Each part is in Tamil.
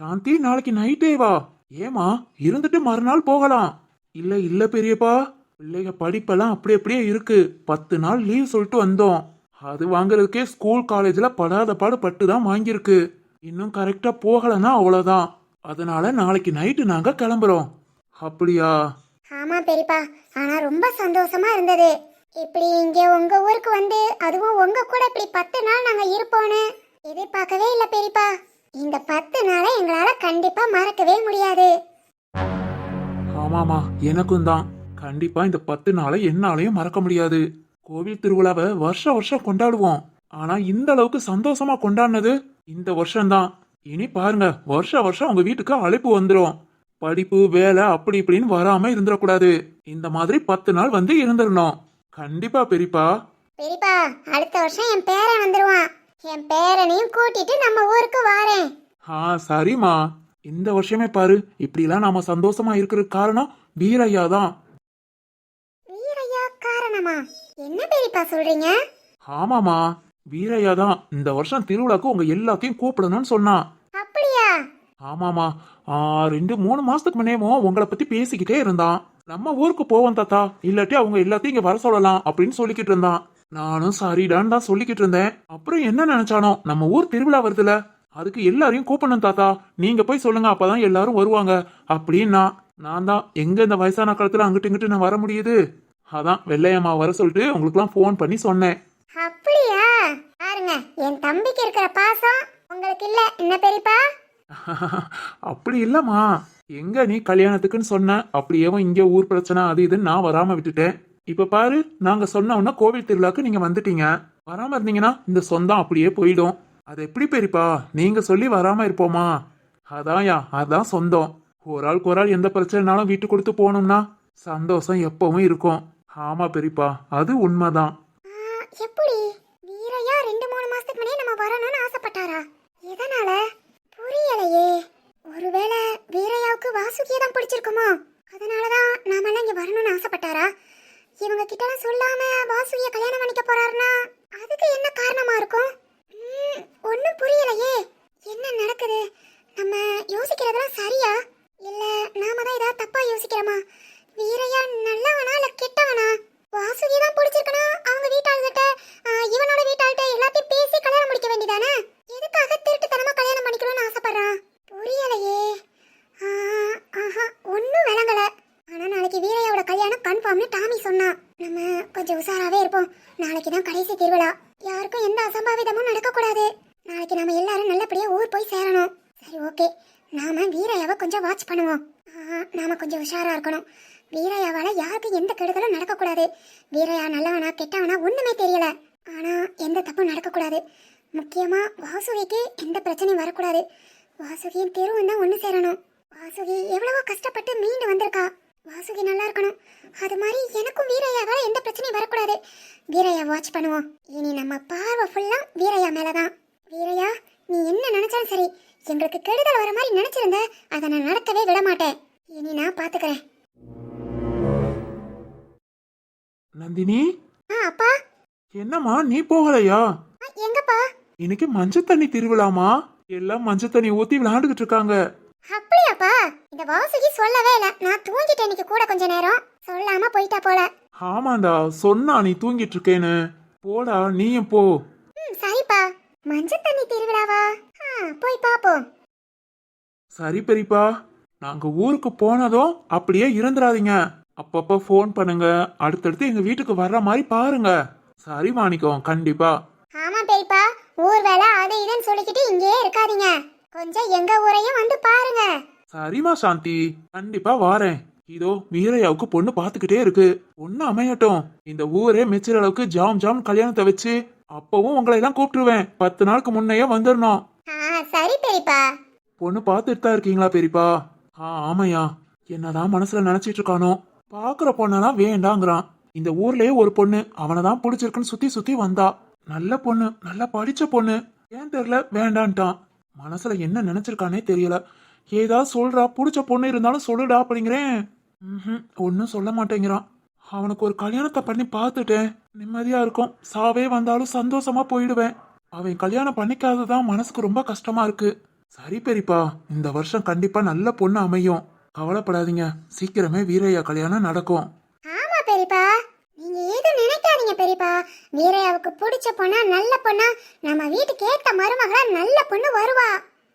சாந்தி நாளைக்கு நைட்டே வா ஏமா இருந்துட்டு மறுநாள் போகலாம். இல்ல இல்ல பெரியப்பா. பிள்ளைங்க படிப்பெல்லாம் அப்படி அப்படியே இருக்கு. பத்து நாள் லீவ் சொல்லிட்டு வந்தோம். அது வாங்குறதுக்கே ஸ்கூல் காலேஜ்ல படாத பாடு பட்டு தான் வாங்கியிருக்கு. இன்னும் கரெக்டா போகலன்னா அவ்வளவுதான். அதனால நாளைக்கு நைட்டு நாங்க கிளம்புறோம். அப்படியா? ஆமா பெரியப்பா. ஆனா ரொம்ப சந்தோஷமா இருந்தது. இப்படி இங்க உங்க ஊருக்கு வந்து அதுவும் உங்க கூட இப்படி பத்து நாள் நாங்க இருப்போம்னு எதிர்பார்க்கவே இல்ல பெரியப்பா. இந்த பத்து நாளை எங்களால கண்டிப்பா மறக்கவே முடியாது. ஆமாமா எனக்கும் தான். கண்டிப்பா இந்த பத்து நாளை என்னாலையும் மறக்க முடியாது. கோவில் திருவிழாவை வருஷ வருஷம் கொண்டாடுவோம். ஆனா இந்த அளவுக்கு சந்தோஷமா கொண்டாடினது இந்த வருஷம்தான். இனி பாருங்க வருஷ வருஷம் உங்க வீட்டுக்கு அழைப்பு வந்துடும் படிப்பு வேலை அப்படி இப்படின்னு வராம இருந்துடக்கூடாது. இந்த மாதிரி பத்து நாள் வந்து இருந்துடணும். கண்டிப்பா பெரியப்பா. பெரியப்பா அடுத்த வருஷம் என் பேரன் வந்துருவான். என் பேரனையும் கூட்டிட்டு நம்ம ஊருக்கு வாரேன். ஆ சரிம்மா. இந்த வருஷமே பாரு இப்படிலாம் நாம சந்தோஷமா இருக்கிறதுக்கு காரணம் வீரையா தான். வீரையா காரணமா? என்ன பெரியப்பா சொல்றீங்க? ஆமாமா வீரையா தான். இந்த வருஷம் திருவிழாக்கு உங்க எல்லாத்தையும் கூப்பிடணும்னு சொன்னான் அப்படியா? ஆமாமா ஆ, ரெண்டு மூணு மாசத்துக்கு முன்னேமோ உங்களை பத்தி பேசிக்கிட்டே இருந்தான். நம்ம ஊருக்கு போவோம் தாத்தா. இல்லாட்டி அவங்க எல்லாத்தையும் இங்க வர சொல்லலாம் அப்படின்னு சொல்லிக்கிட்டு இருந்தான். நானும் சரிடான்னு தான் சொல்லிக்கிட்டு இருந்தேன். அப்புறம் என்ன நினைச்சானோ? நம்ம ஊர் திருவிழா வருதுல. அதுக்கு எல்லாரையும் கூப்பிடணும் தாத்தா. நீங்க போய் சொல்லுங்க அப்பதான் எல்லாரும் வருவாங்க. அப்படின்னா நான் தான். எங்க இந்த வயசான காலத்துல அங்கிட்டு இங்கிட்டு நான் வர முடியுது? அதான் வெள்ளையம்மா வர சொல்லிட்டு உங்களுக்குலாம் ஃபோன் பண்ணி சொன்னேன். அப்படியா? பாருங்க என் தம்பிக்கு இருக்கிற பாசம் உங்களுக்கு இல்ல. என்ன பெரியப்பா? அப்படி இல்லம்மா. எங்க நீ கல்யாணத்துக்குன்னு சொன்ன? அப்படியேவும் இங்க ஊர் பிரச்சனை அது இதுன்னு நான் வராம விட்டுட்டேன். இப்ப பாரு நாங்க சொன்னோம்னா கோவில் திருவிழாக்கு நீங்க வந்துட்டீங்க. வராம இருந்தீங்கன்னா இந்த சொந்தம் அப்படியே போயிடும். அது எப்படி பெரியப்பா? நீங்க சொல்லி வராம இருப்போமா? அதான்யா அதான் சொந்தம். ஒரு ஆளுக்கு ஒரு ஆள் எந்த பிரச்சனைனாலும் வீட்டு கொடுத்து போகணும்னா சந்தோஷம் எப்பவும் இருக்கும். ஆமா பெரியப்பா அது உண்மைதான். எப்படி வீரையா ரெண்டு மூணு மாசத்துக்கு முன்னே நம்ம வரணும்னு ஆசைப்பட்டாரா எதனால புரியலையே ஒருவேளை வீரையாவுக்கு வாசுகியை தான் பிடிச்சிருக்குமோ அதனாலதான் நாமெல்லாம் இங்க வரணும்னு ஆசைப்பட்டாரா இவங்க கிட்டலாம் சொல்லாம வாசுகிய கல்யாணம் பண்ணிக்க போறாருன்னா அதுக்கு என்ன காரணமா இருக்கும் ம், ஒண்ணும் புரியலையே என்ன நடக்குது நம்ம யோசிக்கிறதெல்லாம் சரியா இல்ல நாம தான் ஏதாவது தப்பா யோசிக்கிறோமா வீரையா நல்லவனா இல்ல கெட்டவனா வாசுகி தான் பிடிச்சிருக்கனா அவங்க வீட்டாள்கிட்ட இவனோட வீட்டாள்கிட்ட எல்லாத்தையும் பேசி கல்யாணம் முடிக்க வேண்டியதானே எதுக்காக திருட்டுத்தனமா கல்யாணம் பண்ணிக்கணும்னு ஆசைப்படுறான் புரியலையே ஆ, ஆஹா ஒன்றும் விளங்கல ஆனா நாளைக்கு வீரையாவோட கல்யாணம் கன்ஃபார்ம்னு டாமி சொன்னான் நம்ம கொஞ்சம் உஷாராவே இருப்போம் நாளைக்கு தான் கடைசி திருவிழா யாருக்கும் எந்த அசம்பாவிதமும் நடக்கக்கூடாது. நாளைக்கு நாம எல்லாரும் நல்லபடியா ஊர் போய் சேரணும். சரி ஓகே. நாம வீரையாவை கொஞ்சம் வாட்ச் பண்ணுவோம். நாம கொஞ்சம் உஷாரா இருக்கணும். வீரையாவால யாருக்கும் எந்த கெடுதலும் நடக்கக்கூடாது. வீரையா நல்லவனா கெட்டவனா ஒண்ணுமே தெரியல. ஆனா எந்த தப்பும் நடக்கக்கூடாது. முக்கியமா வாசுகிக்கு எந்த பிரச்சனையும் வரக்கூடாது. வாசுகியும் தெருவும் தான் ஒன்று சேரணும். வாசுகி எவ்வளவோ கஷ்டப்பட்டு மீண்டு வந்திருக்கா. வாசுகி நல்லா இருக்கணும் அது மாதிரி எனக்கும் வீரையாவால எந்த பிரச்சனையும் வரக்கூடாது. வீரையா வாட்ச் பண்ணுவோம். இனி நம்ம பார்வை ஃபுல்லா வீரையா மேலதான். வீரையா நீ என்ன நினைச்சாலும் சரி எங்களுக்கு கெடுதல் வர மாதிரி நினைச்சிருந்த அதை நான் நடக்கவே விட மாட்டேன் இனி நான் பாத்துக்கிறேன். நந்தினி? ஆ அப்பா. என்னம்மா நீ போகலையா? ஆ, எங்கப்பா? இன்னைக்கு மஞ்சள் தண்ணி திருவிழாமா எல்லாம் மஞ்சள் தண்ணி ஊத்தி விளையாண்டுகிட்டு இருக்காங்க. அப்படியாப்பா? இந்த வாசுகி சொல்லவே இல்ல. நான் தூங்கிட்டேன் இன்னைக்கு கூட கொஞ்ச நேரம். சொல்லாம போயிட்டா போல. ஆமாண்டா சொன்னா நீ தூங்கிட்டு இருக்கேன்னு போடா நீயும் போ. ம் சரிப்பா. மஞ்சள் தண்ணி திருவிழாவா? போய் பாப்போம். சரி பெரியப்பா நாங்க ஊருக்கு போனதும் அப்படியே இருந்துடாதீங்க அப்பப்ப ஃபோன் பண்ணுங்க. அடுத்தடுத்து எங்க வீட்டுக்கு வர்ற மாதிரி பாருங்க. சரி மாணிக்கம் கண்டிப்பா. ஆமா பெரியப்பா. ஊர் வேலை அது இதுன்னு சொல்லிக்கிட்டு இங்கேயே இருக்காதீங்க. கொஞ்சம் எங்க ஊரையும் வந்து பாருங்க. சரிம்மா சாந்தி. கண்டிப்பா வாரேன். இதோ வீரையாவுக்கு பொண்ணு பாத்துக்கிட்டே இருக்கு. பொண்ணு அமையட்டும். இந்த ஊரே மெச்சுற அளவுக்கு ஜாம் ஜாம் கல்யாணத்தை வச்சு அப்பவும் உங்களை எல்லாம் கூப்பிட்டுருவேன். பத்து நாளுக்கு முன்னையே வந்துடணும். சரி பெரியப்பா. பொண்ணு பார்த்துட்டு தான் இருக்கீங்களா பெரியப்பா? ஆ ஆமையா. என்னதான் மனசுல நினைச்சிட்டு இருக்கானோ. பாக்குற பொண்ணெல்லாம் வேண்டாங்கிறான். இந்த ஊர்லயே ஒரு பொண்ணு அவனை தான் பிடிச்சிருக்குன்னு சுத்தி சுத்தி வந்தா. நல்ல பொண்ணு நல்லா படிச்ச பொண்ணு. ஏன் தெரியல? வேண்டான்ட்டான். மனசுல என்ன நினைச்சிருக்கானே தெரியல. ஏதாவது சொல்றா பிடிச்ச பொண்ணு இருந்தாலும் சொல்லுடா அப்படிங்கிறேன். ம்ஹும், ஒன்னும் சொல்ல மாட்டேங்கிறான். அவனுக்கு ஒரு கல்யாணத்தை பண்ணி பார்த்துட்டேன். நிம்மதியா இருக்கும். சாவே வந்தாலும் சந்தோஷமா போயிடுவேன். அவன் கல்யாணம் பண்ணிக்காததான் மனசுக்கு ரொம்ப கஷ்டமா இருக்கு. சரி பெரியப்பா இந்த வருஷம் கண்டிப்பா நல்ல பொண்ணு அமையும். கவலைப்படாதீங்க. சீக்கிரமே வீரையா கல்யாணம் நடக்கும் ஆமா பெரியப்பா நீங்க ஏதும் நினைக்காதீங்க பெரியப்பா வீரையாவுக்கு பிடிச்ச பொண்ணா நல்ல பொண்ணா நம்ம வீட்டுக்கு ஏத்த மருமகளா நல்ல பொண்ணு வருவா.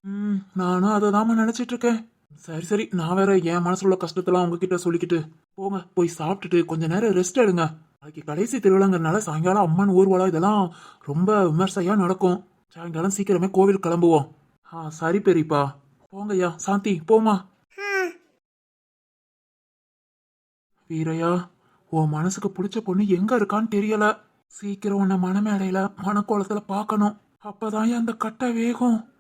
ம் நானும் அதை தாம நினைச்சிட்டு இருக்கேன் சரி சரி நான் வேற என் மனசுல உள்ள கஷ்டத்தெல்லாம் உங்ககிட்ட சொல்லிக்கிட்டு போங்க போய் சாப்பிட்டுட்டு கொஞ்ச நேரம் ரெஸ்ட் எடுங்க. நாளைக்கு கடைசி திருவிழாங்கிறனால சாயங்காலம் அம்மன் ஊர்வலம் இதெல்லாம் ரொம்ப விமர்சையா நடக்கும். சாயங்காலம் சீக்கிரமே கோவில் கிளம்புவோம். ஆ சரி பெரியப்பா. போங்கய்யா சாந்தி போமா வீரையா உன் மனசுக்கு பிடிச்ச பொண்ணு எங்க இருக்கான்னு தெரியல. சீக்கிரம் உன்னை மனமேடையில மனக்கோலத்துல பார்க்கணும். அப்பதான் அந்த கட்டை வேகும்?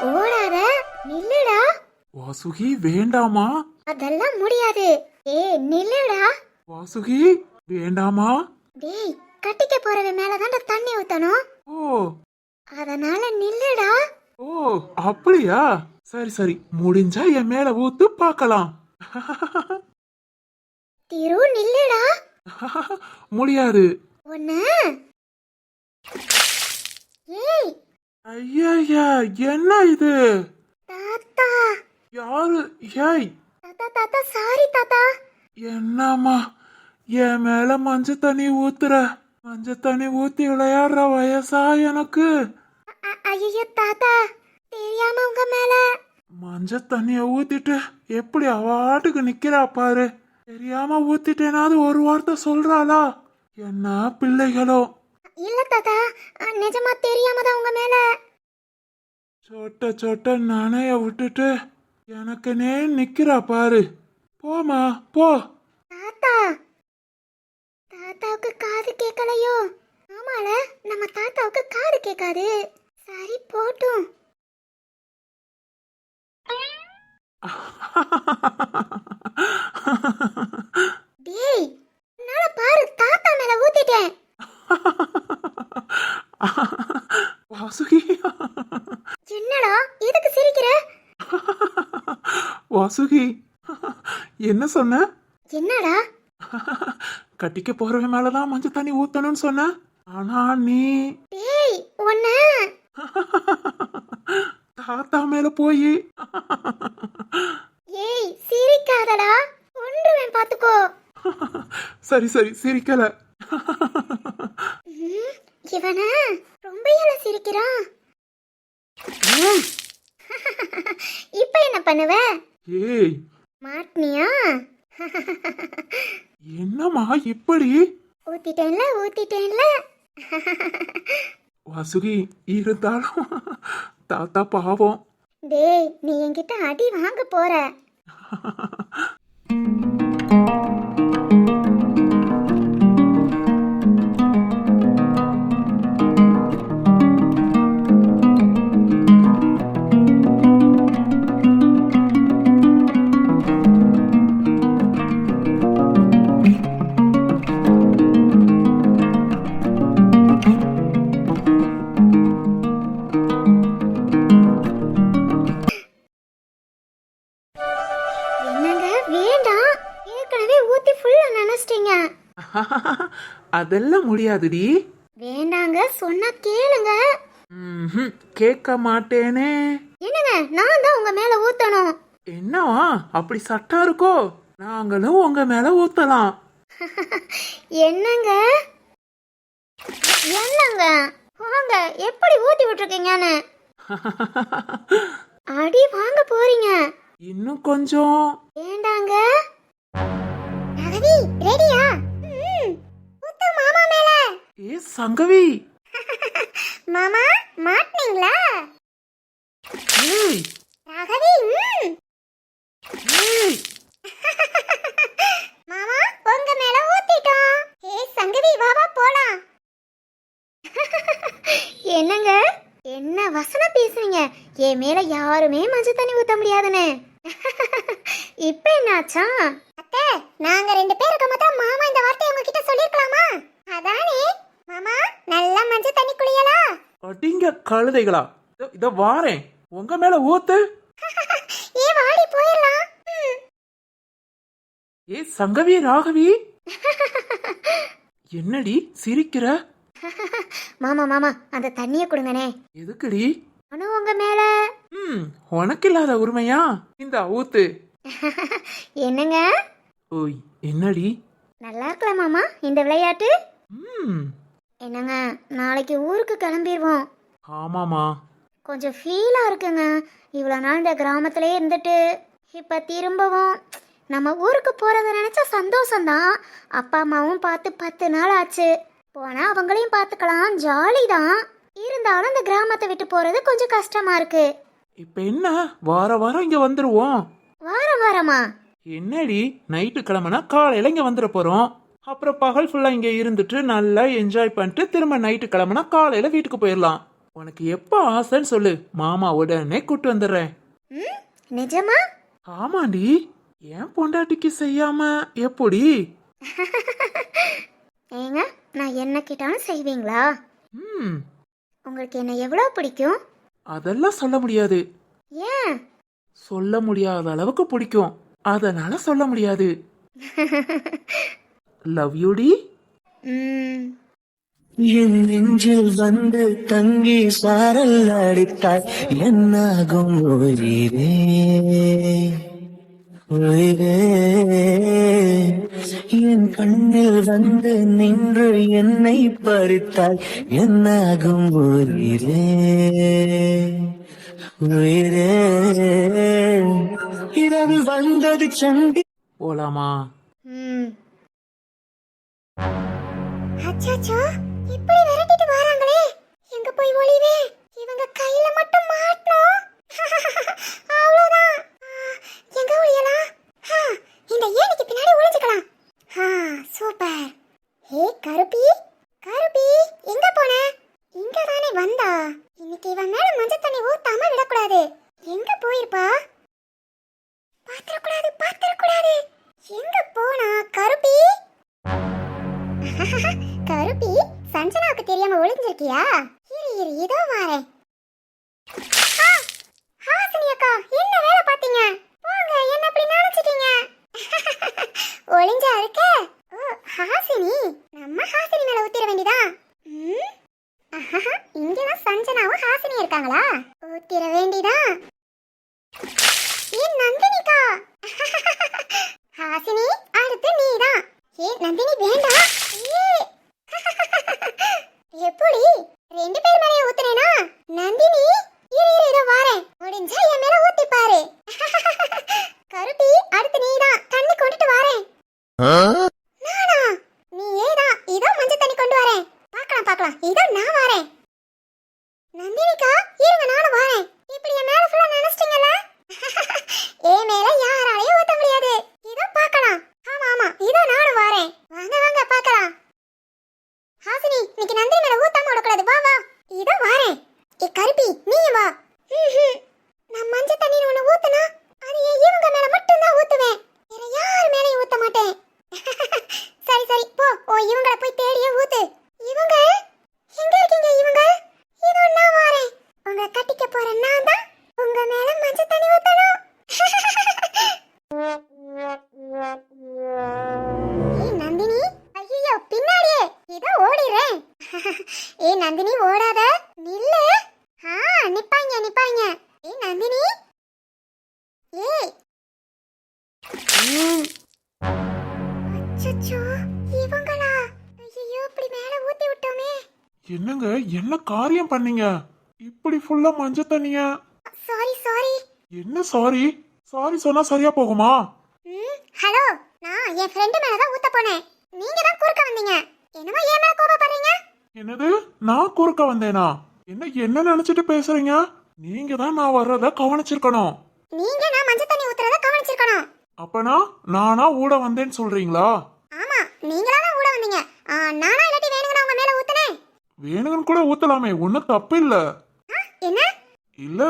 ஓடாத. நில்லுடா. வாசுகி வேண்டாமா? அதெல்லாம் முடியாது. ஏய் நில்லுடா. வாசுகி வேண்டாமா? டேய் கட்டிக்க போறவன் மேலதான்டா தண்ணி ஊத்தணும். ஓ. அதனால நில்லுடா. ஓ அப்படியா? சரி சரி. முடிஞ்சா என் மேல ஊத்து பார்க்கலாம். திரு நில்லுடா. முடியாது. ஒன்னு ஏய். ஐயா என்ன இது? தாத்தா. யாரு? ஏய். தாத்தா தாத்தா சாரி தாத்தா. என்னம்மா என் மேல மஞ்ச தண்ணி ஊத்துற. மஞ்ச தண்ணி ஊத்தி விளையாடுற வயசா எனக்கு? ஐயோ தாத்தா. தெரியாம உங்க மேல. மஞ்ச தண்ணிய ஊத்திட்டு எப்படி அவாட்டுக்கு நிக்கிறா பாரு. தெரியாம ஊத்திட்டேனாவது ஒரு வார்த்தை சொல்றாளா? என்ன பிள்ளைகளோ? இல்ல தாத்தா நிஜமா தெரியாம தான் உங்க மேல. சொட்ட சொட்ட நனைய விட்டுட்டு எனக்குனே நிக்கிறா பாரு. போமா போ. தாத்தா தாத்தாவுக்கு காது கேட்கலையோ ஆமால நம்ம தாத்தாவுக்கு காது கேட்காது சரி போட்டும். டேய் என்னால பாரு தாத்தா மேல ஊத்திட்டேன். வாசுகி. என்னடா எதுக்கு சிரிக்கிற? வாசுகி என்ன சொன்ன? என்னடா? கட்டிக்க போறவன் மேலதான் மஞ்சள் தண்ணி ஊத்தணும்னு சொன்ன. ஆனா நீ டேய் உன்ன. தாத்தா மேல போய் பாத்துக்கோ. சரி சரி சிரிக்கல. இவன? ரொம்ப ஏல சிரிக்கிறான் இப்ப என்ன பண்ணுவ? ஏய். மாட்னியா என்னம்மா இப்படி? ஊத்திட்டேன்ல ஊத்திட்டேன்ல. வாசுகி இருந்தாலும் தாத்தா பாவம். டேய் நீ என்கிட்ட அடி வாங்க போற. ஃபுல்லா நினைச்சிட்டீங்க அதெல்லாம் முடியாதுடி. வேண்டாங்க சொன்னா கேளுங்க. கேட்க மாட்டேனே. என்னங்க நான் தான் உங்க மேல ஊத்தணும். என்னவா? அப்படி சட்டம் இருக்கோ? நாங்களும் உங்க மேல ஊத்தலாம். என்னங்க? என்னங்க? வாங்க எப்படி ஊத்தி விட்டுருக்கீங்கன்னு? அடி வாங்க போறீங்க. இன்னும் கொஞ்சம். வேண்டாங்க. ரவி ரெடியா ஊத்து மாமா மேல. ஏ சங்கவி. மாமா மாட்டினீங்களா? ஏய் ராகவி ம். ஏய் மாமா உங்க மேல ஊத்திட்டோம் ஏய் சங்கவி வா வா போலாம் என்னங்க என்ன வசனம் பேசுறீங்க என் மேல யாருமே மஞ்சள் தண்ணி ஊத்த முடியாதுன்னு இப்ப என்னாச்சா அத்தை நாங்க ரெண்டு பேர் இருக்க மாட்டோம் மாமா இந்த வார்த்தையை உங்ககிட்ட சொல்லிருக்கலாமா அதானே? மாமா நல்லா மஞ்சள் தண்ணி குளியலா? அடிங்க கழுதைகளா. இதோ- வாரேன். உங்க மேல ஊத்து. ஏ வாடி போயிடலாம். ஏ சங்கவி ராகவி? என்னடி சிரிக்கிற? மாமா மாமா அந்த தண்ணியை கொடுங்கண்ணே. எதுக்குடி? அனு உங்க மேல. ம் உனக்கு இல்லாத உரிமையா? இந்த ஊத்து. என்னங்க? ஓய் என்னடி? நல்லா இருக்கலாம் மாமா இந்த விளையாட்டு? என்னங்க நாளைக்கு ஊருக்கு கிளம்பிடுவோம் ஆமாமா கொஞ்சம் ஃபீலாக இருக்குங்க. இவ்வளோ நாள் இந்த கிராமத்திலே இருந்துட்டு இப்போ திரும்பவும் நம்ம ஊருக்கு போகிறத நினச்சா சந்தோஷம்தான். அப்பா அம்மாவும் பார்த்து பத்து நாள் ஆச்சு. போனால் அவங்களையும் பார்த்துக்கலாம் ஜாலி தான் இருந்தாலும் இந்த கிராமத்தை விட்டு போகிறது கொஞ்சம் கஷ்டமாக இருக்கு. இப்ப என்ன? வார வாரம் இங்க வந்துருவோம். வாரம் வாரமா? என்னடி? நைட்டு கிளம்புனா காலையில இங்க வந்துட போறோம். அப்புறம் பகல் ஃபுல்லா இங்க இருந்துட்டு நல்லா என்ஜாய் பண்ணிட்டு திரும்ப நைட்டு கிளம்புனா காலையில வீட்டுக்கு போயிடலாம். உனக்கு எப்ப ஆசைன்னு சொல்லு. மாமா உடனே கூட்டு வந்துடுறேன். ம்? நிஜமா? ஆமாண்டி. ஏன் பொண்டாட்டிக்கு செய்யாம எப்படி? ஏங்க நான் என்ன கேட்டாலும் செய்வீங்களா? ம். உங்களுக்கு என்ன எவ்வளோ பிடிக்கும்? அதெல்லாம் சொல்ல முடியாது. ஏன்? சொல்ல முடியாத அளவுக்கு பிடிக்கும். அதனால சொல்ல முடியாது. லவ் யூடி என் நெஞ்சில் வந்து தங்கி சாரல் அடித்தாய். என்னாகும் உயிரே உயிரே என் கண்ணில் வந்து நின்று என்னை பறித்தாய். என்னாகும் உயிரே உயிரே இரவில் வந்தது சண்டி போலாமா? ம். அச்சாச்சா இப்படி விரட்டிட்டு வராங்களே. எங்க போய் ஒளிவே? இவங்க கையில இவங்களா? ஐயோ இப்படி மேல ஊத்தி விட்டோமே. என்னங்க என்ன காரியம் பண்ணீங்க? இப்படி ஃபுல்லா மஞ்சள் தண்ணிய? சாரி சாரி என்ன சாரி சாரி சொன்னா சரியா போகுமா? ஹலோ நான் என் ஃப்ரெண்டு மேல தான் ஊத்த போனேன். நீங்க தான் குறுக்க வந்தீங்க. என்னமோ ஏன் மேல கோபப்படுறீங்க? என்னது? நான் குறுக்க வந்தேனா? என்ன என்ன நினைச்சிட்டு பேசுறீங்க? நீங்க தான் நான் வர்றத கவனிச்சிருக்கணும். நீங்க நான் மஞ்சள் தண்ணி ஊத்துறத கவனிச்சிருக்கணும். அப்பனா நானா ஊட வந்தேன்னு சொல்றீங்களா? ஆமா நீங்களா தான் கூட வந்தீங்க நானா இல்லாட்டி வேணுங்கன்னு உங்க மேல ஊத்துனேன் வேணுங்கன்னு கூட ஊத்தலாமே ஒன்னும் தப்பு இல்ல என்ன? இல்ல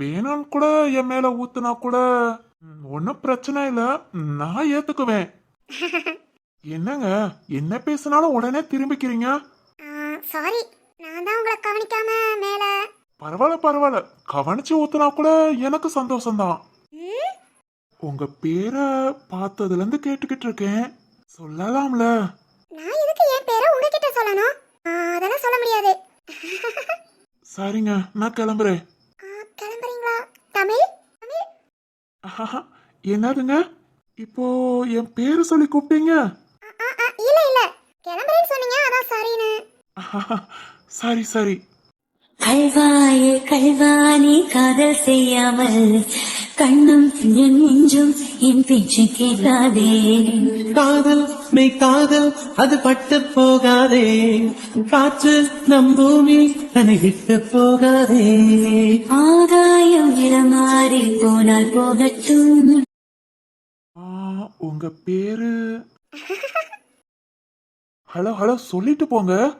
வேணும்னு கூட என் மேல ஊத்துனா கூட ஒன்னும் பிரச்சனை இல்ல நான் ஏத்துக்குவேன். என்னங்க என்ன பேசினாலும் உடனே திரும்பிக்கிறீங்க? சாரி நான் தான் உங்களை கவனிக்காம மேல. பரவாயில்ல பரவாயில்ல கவனிச்சு ஊத்துனா கூட எனக்கு சந்தோஷம்தான். ம், உங்க பேரை பார்த்ததுல இருந்து கேட்டுக்கிட்டு இருக்கேன். சொல்லலாம்ல நான் எதுக்கு என் பேரை உங்ககிட்ட சொல்லணும்? அதெல்லாம் சொல்ல முடியாது. சரிங்க நான் கிளம்புறேன். கிளம்புறீங்களா? தமிழ்? என்னதுங்க? இப்போ என் பேரு சொல்லி கூப்பிட்டீங்க? இல்ல இல்ல. கிளம்புறேன்னு சொன்னீங்க அதான் சரின்னு. சரி சரி. கல்வாயே கல்வானி காதல் செய்யாமல். கண்ணும் என் நெஞ்சும் என் பேச்சு கேட்காதே காதல் மெய் காதல் அது பட்டு போகாதே. காற்று நம் பூமி தன்னை விட்டு போகாதே. ஆகாயம் இடமாறி போனால் போகட்டும். ஆ, உங்க பேரு? ஹலோ ஹலோ சொல்லிட்டு போங்க.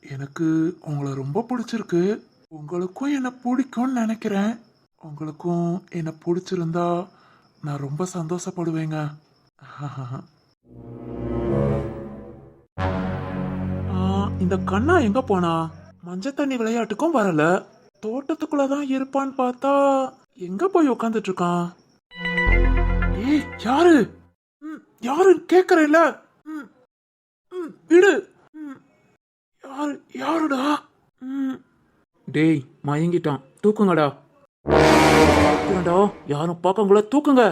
எனக்கு உங்களை ரொம்ப பிடிச்சிருக்கு. உங்களுக்கும் என்னை பிடிக்கும்னு நினைக்கிறேன். உங்களுக்கும் என்ன பிடிச்சிருந்தா நான் ரொம்ப சந்தோஷப்படுவேங்க. இந்த கண்ணா எங்க போனா? மஞ்சள் தண்ணி விளையாட்டுக்கும் வரல. தோட்டத்துக்குள்ள தான் இருப்பான்னு பார்த்தா எங்க போய் உட்காந்துட்டு இருக்கான்? ஏய் யாரு? ம், யாரு கேக்குறேன்ல ம், ம், விடு. யாரு யாருடா. டேய் மயங்கிட்டான். தூக்குங்கடா. தூக்குங்கடா. யாரும் பார்க்கங்கள தூக்குங்க.